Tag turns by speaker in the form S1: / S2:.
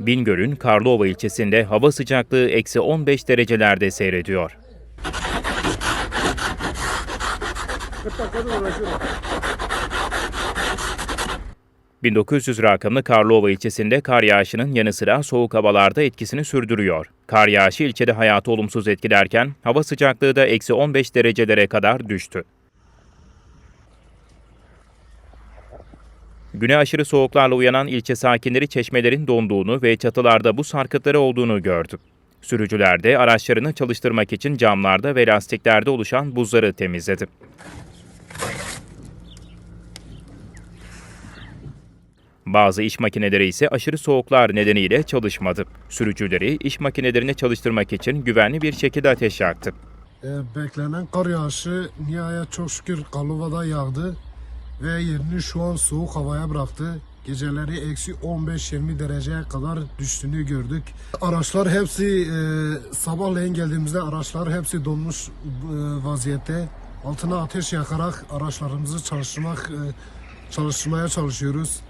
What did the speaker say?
S1: Bingöl'ün Karlova ilçesinde hava sıcaklığı eksi 15 derecelerde seyrediyor. ...1900 rakamlı Karlova ilçesinde kar yağışının yanı sıra soğuk havalarda etkisini sürdürüyor. Kar yağışı ilçede hayatı olumsuz etkilerken hava sıcaklığı da eksi 15 derecelere kadar düştü. Güne aşırı soğuklarla uyanan ilçe sakinleri çeşmelerin donduğunu ve çatılarda buz sarkıtları olduğunu gördü. Sürücüler de araçlarını çalıştırmak için camlarda ve lastiklerde oluşan buzları temizledi. Bazı iş makineleri ise aşırı soğuklar nedeniyle çalışmadı. Sürücüleri iş makinelerini çalıştırmak için güvenli bir şekilde ateş yaktı.
S2: Ee, beklenen kar yağışı nihayet çok şükür Kalova'da yağdı ve yerini şu an soğuk havaya bıraktı. Geceleri eksi 15-20 dereceye kadar düştüğünü gördük. Araçlar hepsi e, sabahleyin geldiğimizde araçlar hepsi donmuş e, vaziyette. Altına ateş yakarak araçlarımızı çalıştırmak e, çalıştırmaya çalışıyoruz.